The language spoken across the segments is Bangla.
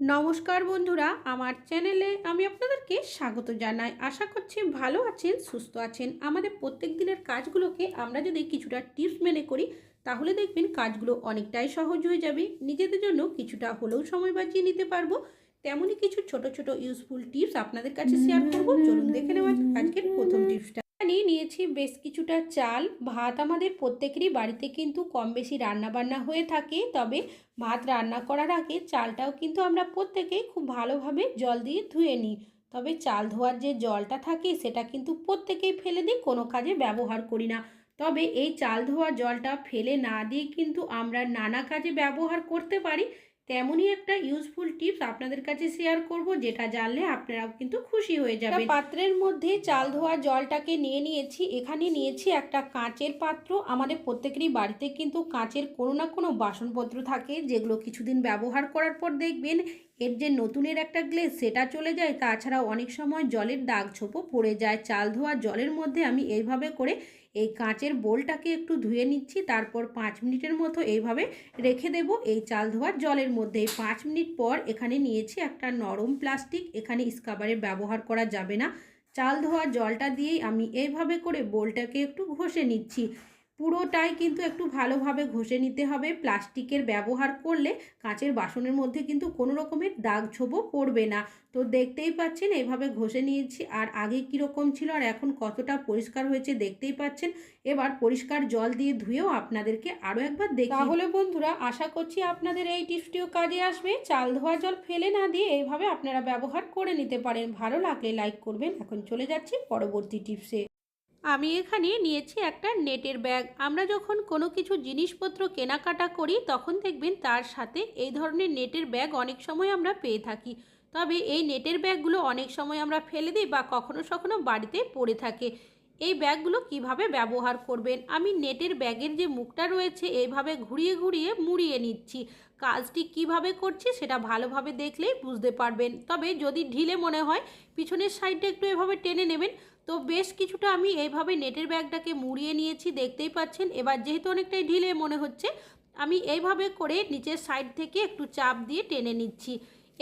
নমস্কার বন্ধুরা, আমার চ্যানেলে আমি আপনাদেরকে স্বাগত জানাই। আশা করছি ভালো আছেন, সুস্থ আছেন। আমাদের প্রত্যেক দিনের কাজগুলোকে আমরা যদি কিছুটা টিপস মেনে করি, তাহলে দেখবেন কাজগুলো অনেকটাই সহজ হয়ে যাবে। নিজেদের জন্য কিছুটা হলেও সময় বাঁচিয়ে নিতে পারব। তেমনই কিছু ছোট ছোট ইউজফুল টিপস আপনাদের কাছে শেয়ার করব। চলুন দেখে নেওয়া আজকের প্রথম টিপসটা নিয়ে নিয়েছি। বেশ কিছুটা চাল। ভাত আমাদের প্রত্যেকেরই বাড়িতে কিন্তু কম বেশি রান্নাবান্না হয়ে থাকে। তবে ভাত রান্না করার আগে চালটাও কিন্তু আমরা প্রত্যেকেই খুব ভালোভাবে জল দিয়ে ধুয়ে নিই। তবে চাল ধোয়ার যে জলটা থাকে, সেটা কিন্তু প্রত্যেকেই ফেলে দিই, কোনো কাজে ব্যবহার করি না। তবে এই চাল ধোয়া জলটা ফেলে না দিয়ে কিন্তু আমরা নানা কাজে ব্যবহার করতে পারি। তেমনই একটা ইউজফুল টিপস আপনাদের কাছে শেয়ার করব যেটা জানলে আপনারাও কিন্তু খুশি হয়ে যাবে পাত্রের মধ্যে চাল ধোয়া জলটাকে নিয়ে নিয়েছি এখানে নিয়েছি একটা কাঁচের পাত্র। আমাদের প্রত্যেকেরই বাড়িতে কিন্তু কাঁচের কোনো না কোনো বাসনপত্র থাকে যেগুলো কিছুদিন ব্যবহার করার পর দেখবেন এর যে নতুনের একটা গ্লেজ, সেটা চলে যায়। তাছাড়াও অনেক সময় জলের দাগ ছোপও পড়ে যায়। চাল ধোয়া জলের মধ্যে আমি এইভাবে করে এই কাঁচের বোলটাকে একটু ধুয়ে নিচ্ছি। তারপর পাঁচ মিনিটের মতো এইভাবে রেখে দেব এই চাল ধোয়ার জলের মধ্যে। পাঁচ মিনিট পর এখানে নিয়েছি একটা নরম প্লাস্টিক। এখানে স্কাবারের ব্যবহার করা যাবে না। চাল ধোয়া জলটা দিয়েই আমি এইভাবে করে বোলটাকে একটু ঘষে নিচ্ছি। পুরোটাই কিন্তু একটু ভালোভাবে ঘষে নিতে হবে। প্লাস্টিকের ব্যবহার করলে কাঁচের বাসনের মধ্যে কিন্তু কোনো রকমের দাগ ছোপও পড়বে না। তো দেখতেই পাচ্ছেন এইভাবে ঘষে নিয়েছি। আর আগে কীরকম ছিল আর এখন কতটা পরিষ্কার হয়েছে দেখতেই পাচ্ছেন। এবার পরিষ্কার জল দিয়ে ধুয়েও আপনাদেরকে আরও একবার দেখি তাহলে বন্ধুরা, আশা করছি আপনাদের এই টিপসটিও কাজে আসবে। চাল ধোয়া জল ফেলে না দিয়ে এইভাবে আপনারা ব্যবহার করে নিতে পারেন। ভালো লাগলে লাইক করবেন। এখন চলে যাচ্ছি পরবর্তী টিপসে। আমি এখানে নিয়েছি একটা নেটের ব্যাগ। আমরা যখন কোনো কিছু জিনিসপত্র কেনাকাটা করি, তখন দেখবেন তার সাথে এই ধরনের নেটের ব্যাগ অনেক সময় আমরা পেয়ে থাকি। তবে এই নেটের ব্যাগগুলো অনেক সময় আমরা ফেলে দিই বা কখনো কখনো বাড়িতে পড়ে থাকে। এই ব্যাগগুলো কীভাবে ব্যবহার করবেন? আমি নেটের ব্যাগের যে মুখটা রয়েছে, এইভাবে ঘুরিয়ে ঘুরিয়ে মুড়িয়ে নিচ্ছি। কাজটি কীভাবে করছি সেটা ভালোভাবে দেখলেই বুঝতে পারবেন। তবে যদি ঢিলে মনে হয়, পিছনের সাইডটা একটু এভাবে টেনে নেবেন। তো বেশ কিছুটা আমি এইভাবে নেটের ব্যাগটাকে মুড়িয়ে নিয়েছি, দেখতেই পাচ্ছেন। এবার যেহেতু অনেকটাই ঢিলে মনে হচ্ছে, আমি এইভাবে করে নিচের সাইড থেকে একটু চাপ দিয়ে টেনে নিচ্ছি।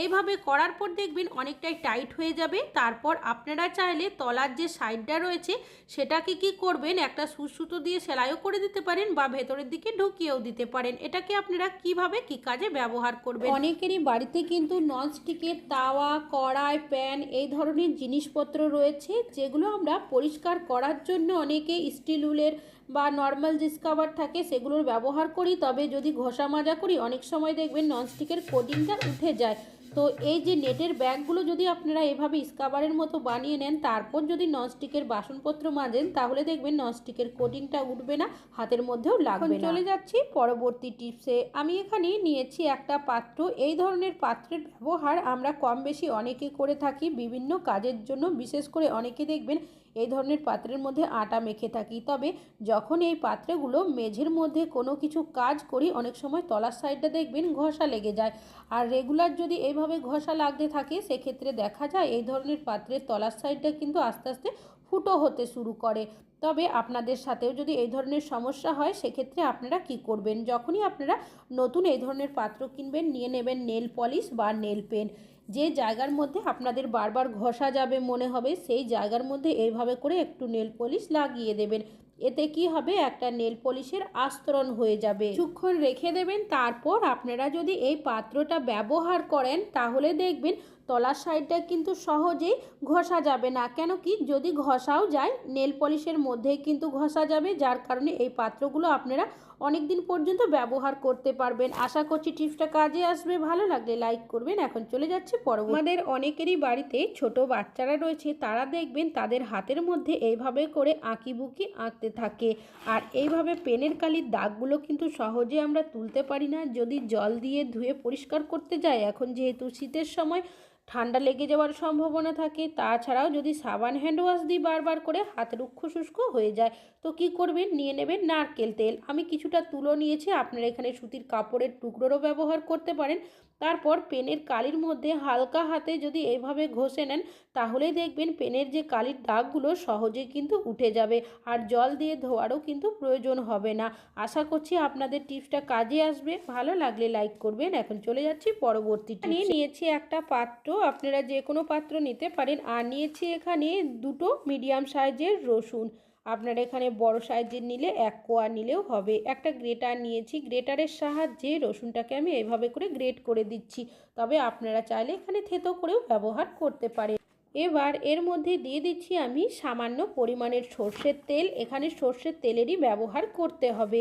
এইভাবে করার পর দেখবেন অনেকটাই টাইট হয়ে যাবে। তারপর আপনারা চাইলে তলার যে সাইডটা রয়েছে, সেটাকে কি করবেন, একটা সুসুতো দিয়ে সেলাইও করে দিতে পারেন বা ভেতরের দিকে ঢুকিয়েও দিতে পারেন। এটাকে আপনারা কীভাবে, কি কাজে ব্যবহার করবেন? অনেকেরই বাড়িতে কিন্তু ননস্টিকের তাওয়া, কড়াই, প্যান এই ধরনের জিনিসপত্র রয়েছে, যেগুলো আমরা পরিষ্কার করার জন্য অনেকে স্টিল উলের বা নর্মাল ডিসকাভার থাকে, সেগুলোর ব্যবহার করি। তবে যদি ঘষা মাজা করি, অনেক সময় দেখবেন ননস্টিকের কোটিংটা উঠে যায়। তো এই যে নেটের ব্যাগগুলো যদি আপনারা এভাবে স্কাবারের মতো বানিয়ে নেন তারপর যদি ননস্টিকের বাসনপত্র মাজেন তাহলে দেখবেন ননস্টিকের কোটিংটা উঠবে না হাতের মধ্যেও লাগবে না। চলে যাচ্ছি পরবর্তী টিপসে। আমি এখানে নিয়েছি একটা পাত্র। এই ধরনের পাত্রের ব্যবহার আমরা কম বেশি অনেকে করে থাকি। বিভিন্ন কাজের জন্য বিশেষ করে অনেকে দেখবেন এই ধরনের পাত্রের মধ্যে আটা মেখে থাকি। তবে যখন এই পাত্রগুলো মেঝের মধ্যে কোনো কিছু কাজ করি, অনেক সময় তলার সাইডটা দেখবেন ঘষা লেগে যায়। আর রেগুলার যদি এইভাবে ঘষা লাগতে থাকে, সেক্ষেত্রে দেখা যায় এই ধরনের পাত্রের তলার সাইডটা কিন্তু আস্তে আস্তে ফুটো হতে শুরু করে। তবে আপনাদের সাথেও যদি এই ধরনের সমস্যা হয়, সেক্ষেত্রে আপনারা কি করবেন? যখনই আপনারা নতুন এই ধরনের পাত্র কিনবেন, নিয়ে নেবেন নেল পলিশ বা নেল পেন। যে জায়গার মধ্যে আপনাদের বারবার ঘষা যাবে মনে হবে, সেই জায়গার মধ্যে এইভাবে করে একটু নেল পলিশ লাগিয়ে দেবেন। এতে কি হবে? একটা নেল পলিশের আস্তরণ হয়ে যাবে। কিছুক্ষণ রেখে দেবেন, তারপর আপনারা যদি এই পাত্রটা ব্যবহার করেন, তাহলে দেখবেন তলার সাইডটা কিন্তু সহজেই ঘষা যাবে না। কেন কি যদি ঘষাও যায়, নেল পলিশের মধ্যেই কিন্তু ঘষা যাবে, যার কারণে এই পাত্রগুলো আপনারা অনেক দিন পর্যন্ত ব্যবহার করতে পারবেন। আশা করছি টিপসটা কাজে আসবে। ভালো লাগলে লাইক করবেন। এখন চলে যাচ্ছে পরবর্তী আমাদের অনেকেরই বাড়িতে ছোট বাচ্চারা রয়েছে, তারা দেখবেন তাদের হাতের মধ্যে এইভাবে করে আঁকি বুকি আঁকতে থাকে। আর এইভাবে পেনের কালির দাগগুলো কিন্তু সহজে আমরা তুলতে পারি না। যদি জল দিয়ে ধুয়ে পরিষ্কার করতে যাই, এখন যেহেতু শীতের সময় ঠান্ডা লেগে যাওয়ার সম্ভাবনা থাকে। তাছাড়াও যদি সাবান হ্যান্ড ওয়াশ দিই বারবার করে হাত রুক্ষ শুষ্ক হয়ে যায়, তো কি করবেন? নিয়ে নেবেন নারকেল তেল। আমি কিছুটা তুলো নিয়েছি। আপনারা এখানে সুতির কাপড়ের টুকরোরও ব্যবহার করতে পারেন। তারপর পেনের কালির মধ্যে হালকা হাতে যদি এভাবে ঘষে নেন, তাহলেই দেখবেন পেনের যে কালির দাগগুলো সহজে কিন্তু উঠে যাবে আর জল দিয়ে ধোয়ারও কিন্তু প্রয়োজন হবে না। আশা করছি আপনাদের টিপসটা কাজে আসবে। ভালো লাগলে লাইক করবেন। এখন চলে যাচ্ছি পরবর্তী নিয়ে নিয়েছি একটা পাত্র। আপনারা যে কোনো পাত্র নিতে পারেন। আর নিয়েছি এখানে দুটো মিডিয়াম সাইজের রসুন। আপনারা এখানে বড় সাইজের নিলে এক কোয়া নিলেও হবে। একটা গ্রেটার নিয়েছি। গ্রেটারের সাহায্যে রসুনটাকে আমি এভাবে করে গ্রেট করে দিচ্ছি। তবে আপনারা চাইলে এখানে থেতো করেও ব্যবহার করতে পারেন। এবার এর মধ্যে দিয়ে দিচ্ছি আমি সামান্য পরিমাণের সর্ষের তেল। এখানে সর্ষের তেলেরই ব্যবহার করতে হবে।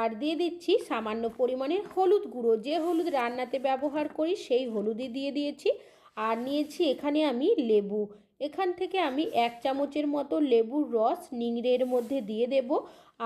আর দিয়ে দিচ্ছি সামান্য পরিমাণের হলুদ গুঁড়ো। যে হলুদ রান্নাতে ব্যবহার করি, সেই হলুদই দিয়ে দিয়েছি। আর নিয়েছি এখানে আমি লেবু। এখান থেকে আমি এক চামচের মতো লেবুর রস নিংড়ের মধ্যে দিয়ে দেব।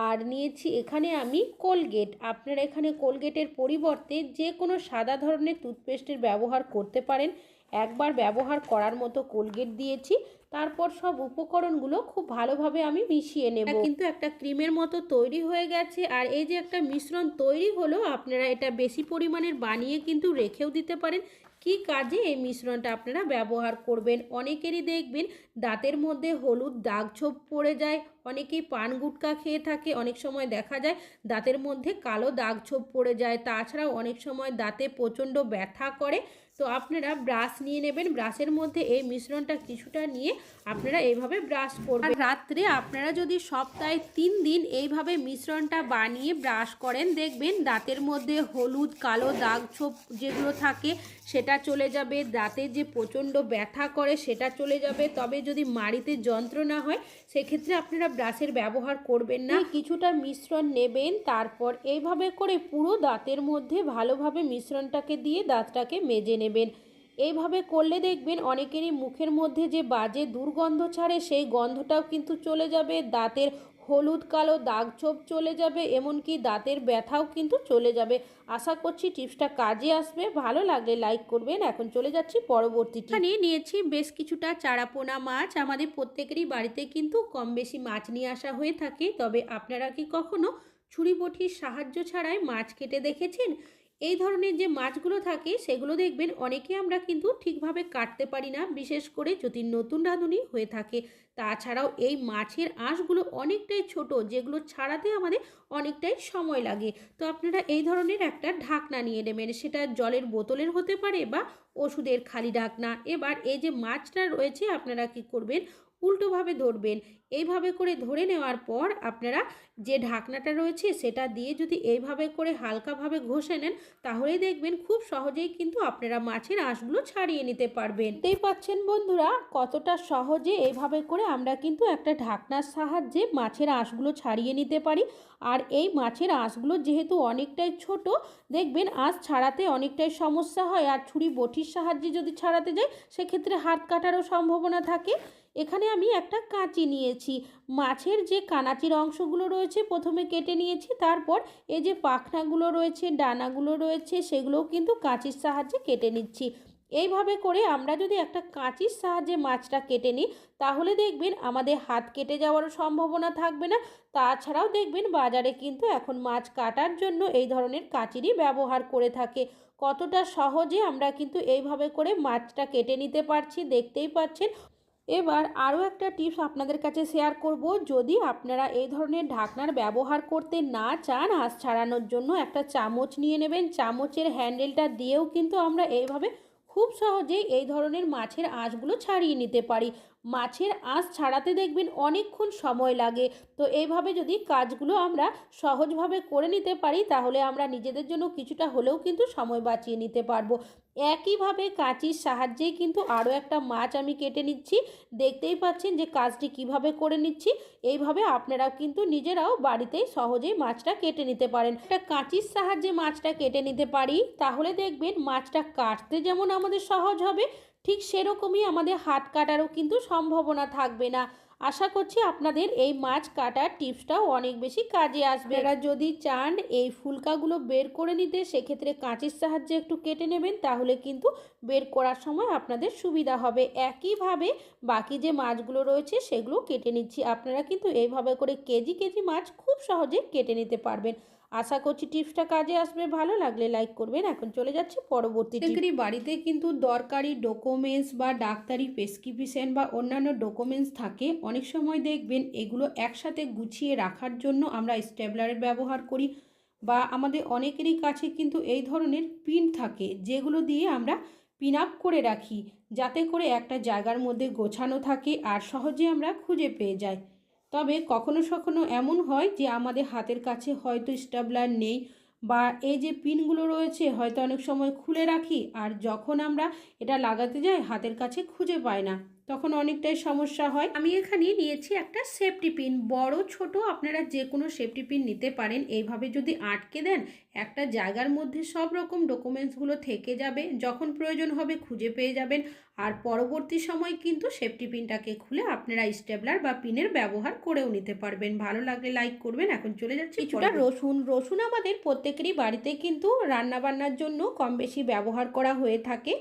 আর নিয়েছি এখানে আমি কোলগেট। আপনারা এখানে কোলগেটের পরিবর্তে যে কোনো সাদা ধরনের টুথপেস্টের ব্যবহার করতে পারেন। একবার ব্যবহার করার মতো কোলগেট দিয়েছি। তারপর সব উপকরণগুলো খুব ভালোভাবে আমি মিশিয়ে নেব। কিন্তু একটা ক্রিমের মতো তৈরি হয়ে গেছে। আর এই যে একটা মিশ্রণ তৈরি হলো, আপনারা এটা বেশি পরিমাণের বানিয়ে কিন্তু রেখেও দিতে পারেন। কি কাজে এই মিশ্রণটা আপনারা ব্যবহার করবেন? অনেকেরই দেখবেন দাঁতের মধ্যে হলুদ দাগ ছোপ পড়ে যায়, অনেকেই পান গুটকা খেয়ে থাকে, অনেক সময় দেখা যায় দাঁতের মধ্যে কালো দাগ ছোপ পড়ে যায়। তাছাড়াও অনেক সময় দাঁতে প্রচণ্ড ব্যথা করে। তো আপনারা ব্রাশ নিয়ে নেবেন। ব্রাশের মধ্যে এই মিশ্রণটা কিছুটা নিয়ে আপনারা এইভাবে ব্রাশ করবেন। রাত্রে আপনারা যদি সপ্তাহে তিন দিন এইভাবে মিশ্রণটা বানিয়ে ব্রাশ করেন, দেখবেন দাঁতের মধ্যে হলুদ, কালো দাগ ছোপ যেগুলো থাকে, সেটা চলে যাবে। দাঁতে যে প্রচণ্ড ব্যথা করে, সেটা চলে যাবে। তবে যদি মাড়িতে যন্ত্রণা হয়, সেক্ষেত্রে আপনারা ব্রাশের ব্যবহার করবেন না। কিছুটা মিশ্রণ নেবেন, তারপর এইভাবে করে পুরো দাঁতের মধ্যে ভালোভাবে মিশ্রণটাকে দিয়ে দাঁতটাকে মেজে এইভাবে করলে দেখবেন অনেকেরই মুখের মধ্যে যে বাজে দুর্গন্ধ ছাড়ে, সেই গন্ধটাও কিন্তু চলে যাবে। দাঁতের হলুদ, কালো দাগ ছোপ চলে যাবে, এমনকি দাঁতের ব্যথাও কিন্তু চলে যাবে। আশা করছি টিপসটা কাজে আসবে। ভালো লাগলে লাইক করবেন। এখন চলে যাচ্ছি পরবর্তী এখানে নিয়েছি বেশ কিছুটা চারাপোনা মাছ। আমাদের প্রত্যেকেরই বাড়িতে কিন্তু কম বেশি মাছ নিয়ে আসা হয়ে থাকে। তবে আপনারা কি কখনো ছুরি বটির সাহায্য ছাড়াই মাছ কেটে দেখেছেন? এই ধরনের যে মাছগুলো থাকে, সেগুলো দেখবেন অনেকে আমরা কিন্তু ঠিকভাবে কাটতে পারি না, বিশেষ করে যদি নতুন রাঁধুনি হয়ে থাকে। তাছাড়াও এই মাছের আঁশগুলো অনেকটাই ছোট, যেগুলো ছাড়াতে আমাদের অনেকটাই সময় লাগে। তো আপনারা এই ধরনের একটা ঢাকনা নিয়ে নেবেন, সেটা জলের বোতলের হতে পারে বা ওষুধের খালি ঢাকনা। এবার এই যে মাছটা রয়েছে, আপনারা কি করবেন? উল্টোভাবে ধরবেন। এইভাবে করে ধরে নেওয়ার পর আপনারা যে ঢাকনাটা রয়েছে সেটা দিয়ে যদি এইভাবে করে হালকাভাবে ঘষে নেন, তাহলেই দেখবেন খুব সহজেই কিন্তু আপনারা মাছের আঁশগুলো ছাড়িয়ে নিতে পারবেন। দেখতেই পাচ্ছেন বন্ধুরা, কতটা সহজে এইভাবে করে আমরা কিন্তু একটা ঢাকনার সাহায্যে মাছের আঁশগুলো ছাড়িয়ে নিতে পারি। আর এই মাছের আঁশগুলো যেহেতু অনেকটাই ছোট, দেখবেন আঁশ ছাড়াতে অনেকটাই সমস্যা হয়। আর ছুরি বটির সাহায্যে যদি ছাড়াতে যাই, সেক্ষেত্রে হাত কাটারও সম্ভাবনা থাকে। এখানে আমি একটা কাঁচি নিয়েছি। মাছের যে কানাচির অংশগুলো রয়েছে, প্রথমে কেটে নিয়েছি, তারপর এই যে পাখনাগুলো রয়েছে, ডানাগুলো রয়েছে, সেগুলোও কিন্তু কাঁচির সাহায্যে কেটে নিচ্ছি। এইভাবে করে আমরা যদি একটা কাঁচির সাহায্যে মাছটা কেটে নিই, তাহলে দেখবেন আমাদের হাত কেটে যাওয়ারও সম্ভাবনা থাকবে না। তাছাড়াও দেখবেন বাজারে কিন্তু এখন মাছ কাটার জন্য এই ধরনের কাঁচিরই ব্যবহার করে থাকে। কতটা সহজে আমরা কিন্তু এইভাবে করে মাছটা কেটে নিতে পারছি, দেখতেই পাচ্ছেন। এবার আরও একটা টিপস আপনাদের কাছে শেয়ার করব। যদি আপনারা এই ধরনের ঢাকনার ব্যবহার করতে না চান, হাঁস ছাড়ানোর জন্য একটা চামচ নিয়ে নেবেন। চামচের হ্যান্ডেলটা দিয়েও কিন্তু আমরা এইভাবে খুব সহজেই এই ধরনের মাছের আঁশগুলো ছাড়িয়ে নিতে পারি। মাছের আঁশ ছাড়াতে দেখবেন অনেকক্ষণ সময় লাগে। তো এইভাবে যদি কাজগুলো আমরা সহজভাবে করে নিতে পারি, তাহলে আমরা নিজেদের জন্য কিছুটা হলেও কিন্তু সময় বাঁচিয়ে নিতে পারব। একইভাবে কাঁচির সাহায্যেই কিন্তু আরও একটা মাছ আমি কেটে নিচ্ছি। দেখতেই পাচ্ছেন যে কাজটি কীভাবে করে নিচ্ছি। এইভাবে আপনারাও কিন্তু নিজেরাও বাড়িতেই সহজেই মাছটা কেটে নিতে পারেন। একটা কাঁচির সাহায্যে মাছটা কেটে নিতে পারি, তাহলে দেখবেন মাছটা কাটতে যেমন আমাদের সহজ হবে ঠিক সেরকমই আমাদের হাত কাটারও কিন্তু সম্ভাবনা থাকবে না। আশা করছি আপনাদের এই মাছ কাটার টিপসটাও অনেক বেশি কাজে আসবে। এরা যদি চান এই ফুলকাগুলো বের করে নিতে, সেক্ষেত্রে কাঁচির সাহায্যে একটু কেটে নেবেন, তাহলে কিন্তু বের করার সময় আপনাদের সুবিধা হবে। একইভাবে বাকি যে মাছগুলো রয়েছে, সেগুলো কেটে নিচ্ছি। আপনারা কিন্তু এইভাবে করে কেজি কেজি মাছ খুব সহজে কেটে নিতে পারবেন। আশা করছি টিপসটা কাজে আসবে। ভালো লাগলে লাইক করবেন। এখন চলে যাচ্ছি পরবর্তী বাড়িতে কিন্তু দরকারি ডকুমেন্টস বা ডাক্তারি প্রেসক্রিপশন বা অন্যান্য ডকুমেন্টস থাকে। অনেক সময় দেখবেন এগুলো একসাথে গুছিয়ে রাখার জন্য আমরা স্টেবলারের ব্যবহার করি বা আমাদের অনেকেরই কাছে কিন্তু এই ধরনের পিন থাকে, যেগুলো দিয়ে আমরা পিন আপ করে রাখি। যাতে করে একটা জায়গার মধ্যে গোছানো থাকে আর সহজে আমরা খুঁজে পেয়ে যাই। তবে কখনো সখনো এমন হয় যে আমাদের হাতের কাছে হয়তো স্টাবলার নেই বা এই যে পিনগুলো রয়েছে হয়তো অনেক সময় খুলে রাখি আর যখন আমরা এটা লাগাতে যাই, হাতের কাছে খুঁজে পাই না। তখন অনেকটাই সমস্যা হয়। আমি এখানে নিয়েছি একটা সেফটি পিন বড় ছোট আপনারা যে কোনো সেফটি পিন নিতে পারেন। এইভাবে যদি আটকে দেন একটা জায়গার মধ্যে সব রকম ডকুমেন্টসগুলো থেকে যাবে। যখন প্রয়োজন হবে খুঁজে পেয়ে যাবেন। আর পরবর্তী সময় কিন্তু সেফটি পিনটাকে খুলে আপনারা স্টেবলার বা পিনের ব্যবহার করেও নিতে পারবেন। ভালো লাগলে লাইক করবেন। এখন চলে যাচ্ছে কিছুটা রসুন। রসুন আমাদের প্রত্যেকেরই বাড়িতে কিন্তু রান্নাবান্নার জন্য কম বেশি ব্যবহার করা হয়ে থাকে।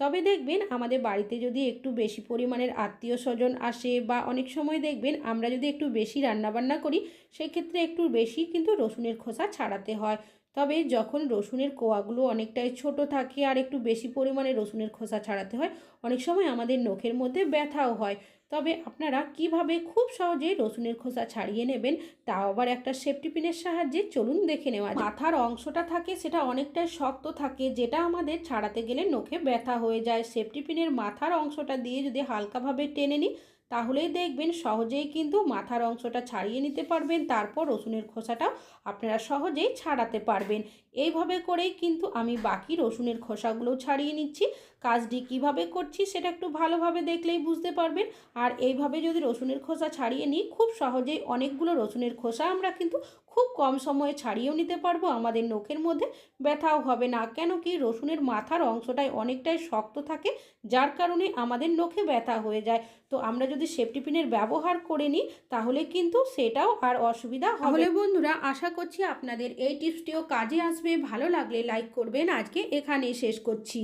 তবে দেখবেন আমাদের বাড়িতে যদি একটু বেশি পরিমাণের আত্মীয় স্বজন আসে বা অনেক সময় দেখবেন আমরা যদি একটু বেশি রান্নাবান্না করি, সেক্ষেত্রে একটু বেশি কিন্তু রসুনের খোসা ছাড়াতে হয়। তবে যখন রসুনের কোয়াগুলো অনেকটাই ছোট থাকে আর একটু বেশি পরিমাণে রসুনের খোসা ছাড়াতে হয়, অনেক সময় আমাদের নখের মধ্যে ব্যথাও হয়। তবে আপনারা কীভাবে খুব সহজে রসুনের খোসা ছাড়িয়ে নেবেন, তাও আবার একটা সেফটি পিনের সাহায্যে চলুন দেখে নেওয়া মাথার অংশটা থাকে, সেটা অনেকটাই শক্ত থাকে, যেটা আমাদের ছাড়াতে গেলে নখে ব্যথা হয়ে যায়। সেফটি পিনের মাথার অংশটা দিয়ে যদি হালকাভাবে টেনে নিই তাহলেই দেখবেন সহজেই কিন্তু মাথার অংশটা ছাড়িয়ে নিতে পারবেন, তারপর রসুনের খোসাটাও আপনারা সহজেই ছাড়াতে পারবেন। এইভাবে করেই কিন্তু আমি বাকি রসুনের খোসাগুলোও ছাড়িয়ে নিচ্ছি। কাজটি কীভাবে করছি সেটা একটু ভালোভাবে দেখলেই বুঝতে পারবেন। আর এইভাবে যদি রসুনের খোসা ছাড়িয়ে নিই, খুব সহজেই অনেকগুলো রসুনের খোসা আমরা কিন্তু খুব কম সময়ে ছাড়িয়েও নিতে পারব। আমাদের নখের মধ্যে ব্যথাও হবে না কেন কি রসুনের মাথার অংশটাই অনেকটাই শক্ত থাকে, যার কারণে আমাদের নখে ব্যথা হয়ে যায়। তো আমরা যদি সেফটি পিনের ব্যবহার করে নিই, তাহলে কিন্তু সেটাও আর অসুবিধা হবে। বন্ধুরা, আশা করছি আপনাদের এই টিপসটিও কাজে আসবে। ভালো লাগলে লাইক করবেন। আজকে এখানেই শেষ করছি।